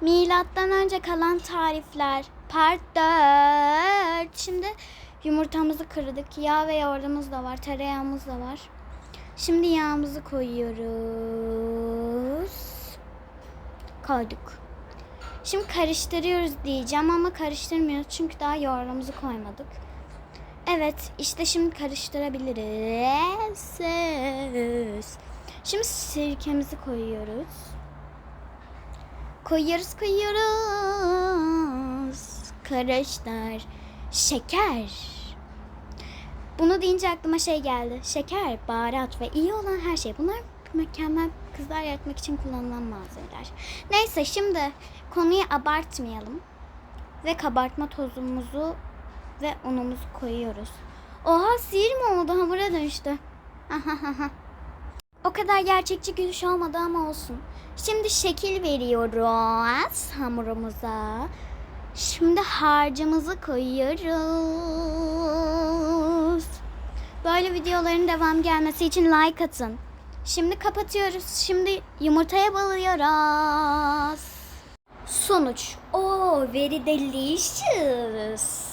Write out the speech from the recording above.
Milattan önce kalan tarifler. Part 4. Şimdi yumurtamızı kırdık. Yağ ve yoğurdumuz da var. Tereyağımız da var. Şimdi yağımızı koyuyoruz. Koyduk. Şimdi karıştırıyoruz diyeceğim ama karıştırmıyoruz çünkü daha yoğurdumuzu koymadık. Evet işte şimdi karıştırabiliriz. Şimdi sirkemizi koyuyoruz. Koyuyoruz koyuyoruz. Karıştır. Şeker. Bunu deyince aklıma şey geldi. Şeker, baharat ve iyi olan her şey. Bunlar mükemmel kızlar yaratmak için kullanılan malzemeler. Neyse şimdi konuyu abartmayalım. Ve kabartma tozumuzu ve unumuzu koyuyoruz. Oha sihir mi oldu? Hamura dönüştü. O kadar gerçekçi gülüş olmadı ama olsun. Şimdi şekil veriyoruz hamurumuza. Şimdi harcımızı koyuyoruz. Böyle videoların devam gelmesi için like atın. Şimdi kapatıyoruz. Şimdi yumurtaya balıyoruz. Sonuç. Oh, very delicious.